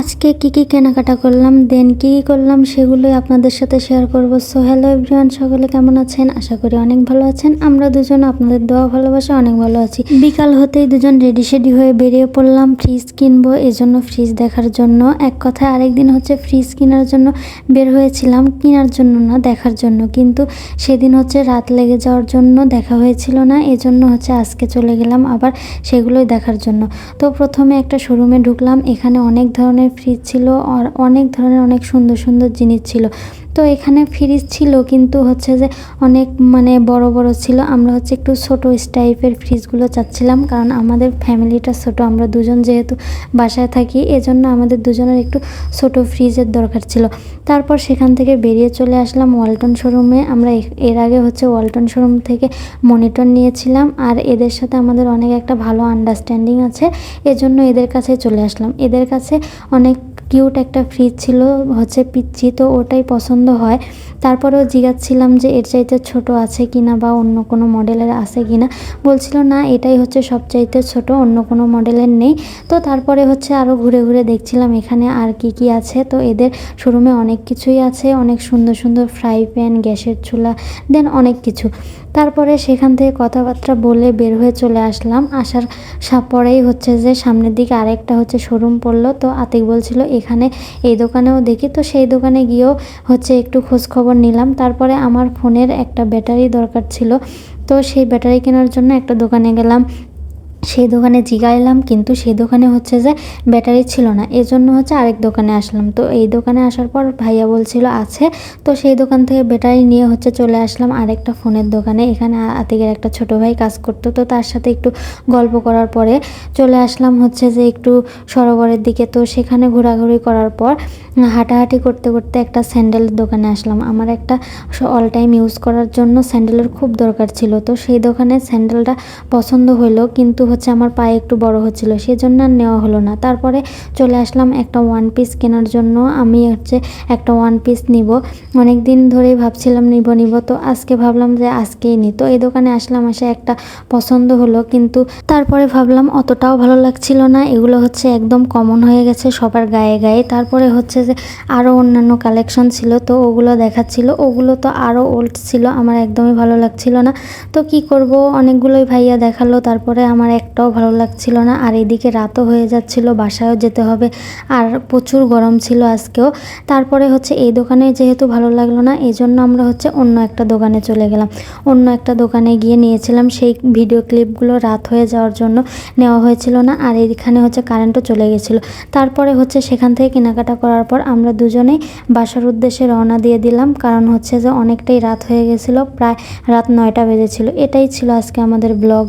আজকে কি কি কেনাকাটা করলাম, দেন কি কি করলাম, সেগুলোই আপনাদের সাথে শেয়ার করব। সো হ্যালো এভরিওয়ান সকলে কেমন আছেন? আশা করি অনেক ভালো আছেন। আমরা দুজন আপনাদের দোয়া, ভালোবাসা অনেক ভালো আছি। বিকাল হতেই দুজন রেডি শেডি হয়ে বেরিয়ে পড়লাম ফ্রিজ কিনবো, এজন্য ফ্রিজ দেখার জন্য। এক কথায় আরেকদিন হচ্ছে ফ্রিজ কেনার জন্য বের হয়েছিলাম, কেনার জন্য না, দেখার জন্য। কিন্তু সেদিন হচ্ছে রাত লেগে যাওয়ার জন্য দেখা হয়েছিল না, এজন্য হচ্ছে আজকে চলে গেলাম আবার সেগুলোই দেখার জন্য। তো প্রথমে একটা শোরুমে ঢুকলাম, এখানে অনেক ধরনের ফ্রিজ ছিল আর অনেক ধরনের অনেক সুন্দর সুন্দর জিনিস ছিল। তো এখানে ফ্রিজ ছিল, কিন্তু হচ্ছে যে অনেক মানে বড় বড় ছিল। আমরা হচ্ছে একটু ছোট টাইপের ফ্রিজগুলো চাচ্ছিলাম, কারণ আমাদের ফ্যামিলিটা ছোট। আমরা দুজন যেহেতু বাসায় থাকি, এজন্য আমাদের দুজনের একটু ছোট ফ্রিজের দরকার ছিল। তারপর সেখান থেকে বেরিয়ে চলে আসলাম ওয়ালটন শোরুমে। আমরা এর আগে হচ্ছে ওয়ালটন শোরুম থেকে মনিটর নিয়েছিলাম, আর এদের সাথে আমাদের অনেক একটা ভালো আন্ডারস্ট্যান্ডিং আছে, এজন্য এদের কাছে চলে আসলাম। এদের কাছে অনেক কিউট একটা ফ্রিজ ছিল, হচ্ছে পিচ্ছি, তো ওটাই পছন্দ হয়। তারপরেও জিজ্ঞাসছিলাম যে এর চাইতে ছোট আছে কি না বা অন্য কোনো মডেলের আছে কিনা। বলছিল, না, এটাই হচ্ছে সবচাইতে ছোট, অন্য কোনো মডেলের নেই। তো তারপরে হচ্ছে আরও ঘুরে ঘুরে দেখছিলাম এখানে আর কি কি আছে। তো এদের শোরুমে অনেক কিছুই আছে, অনেক সুন্দর সুন্দর ফ্রাই প্যান, গ্যাসের চুলা, দেন অনেক কিছু। তারপরে সেখান থেকে কথাবার্তা বলে বের হয়ে চলে আসলাম। আসার পরেই হচ্ছে যে সামনের দিকে আরেকটা হচ্ছে শোরুম পড়ল। তো আতিক বলছিল, এখানে এই দোকানেও দেখি। তো সেই দোকানে গিয়েও হচ্ছে একটু খোঁজ খবর নিলাম। তারপরে আমার ফোনের একটা ব্যাটারি দরকার ছিল। তো সেই ব্যাটারি কেনার জন্য একটা দোকানে গেলাম। সেই দোকানে জিগাইলাম, কিন্তু সেই দোকানে হচ্ছে যে ব্যাটারি ছিল না। এজন্য হচ্ছে আরেক দোকানে আসলাম। তো এই দোকানে আসার পর ভাইয়া বলছিল, আছে। তো সেই দোকান থেকে ব্যাটারি নিয়ে হচ্ছে চলে আসলাম আরেকটা ফোনের দোকানে। এখানে আতিকের একটা ছোট ভাই কাজ করতো। তো তার সাথে একটু গল্প করার পরে চলে আসলাম হচ্ছে যে একটু সরোবরের দিকে। তো সেখানে ঘোরাঘুরি করার পর হাঁটাহাঁটি করতে করতে একটা স্যান্ডেলের দোকানে আসলাম। আমার একটা অল টাইম ইউজ করার জন্য স্যান্ডেলের খুব দরকার ছিল। তো সেই দোকানে স্যান্ডেলটা পছন্দ হলো, কিন্তু হচ্ছে আমার পায়ে একটু বড় হচ্ছিল, সেজন্য আর নেওয়া হলো না। তারপরে চলে আসলাম একটা ওয়ান পিস কেনার জন্য। আমি হচ্ছে একটা ওয়ান পিস নিব। অনেক দিন ধরেই ভাবছিলাম নিব নিব। তো আজকে ভাবলাম যে আজকেই নিই তো এই দোকানে আসলাম এসে একটা পছন্দ হলো। কিন্তু তারপরে ভাবলাম অতটাও ভালো লাগছিল না। এগুলো হচ্ছে একদম কমন হয়ে গেছে সবার গায়ে গায়ে। তারপরে হচ্ছে যে আরও অন্যান্য কালেকশন ছিল। তো ওগুলো দেখাচ্ছিল। ওগুলো তো আরও ওল্ড ছিল। আমার একদমই ভালো লাগছিল না। তো কি করব? অনেকগুলোই ভাইয়া দেখাল। তারপরে আমার একটাও ভালো লাগছিল না। আর এদিকে রাতও হয়ে যাচ্ছিল, বাসায়ও যেতে হবে। আর প্রচুর গরম ছিল আজকেও। তারপরে হচ্ছে এই দোকানে যেহেতু ভালো লাগল না এই জন্য আমরা হচ্ছে অন্য একটা দোকানে চলে গেলাম। অন্য একটা দোকানে গিয়ে নিয়েছিলাম। সেই ভিডিও ক্লিপগুলো রাত হয়ে যাওয়ার জন্য নেওয়া হয়েছিল না। আর এইখানে হচ্ছে কারেন্টও চলে গেছিল। তারপরে হচ্ছে সেখান থেকে কেনাকাটা করার পর আমরা দুজনেই বাসার উদ্দেশ্যে রওনা দিয়ে দিলাম। কারণ হচ্ছে যে অনেকটাই রাত হয়ে গেছিল, প্রায় রাত নয়টা বেজেছিল। এটাই ছিল আজকে আমাদের ব্লগ।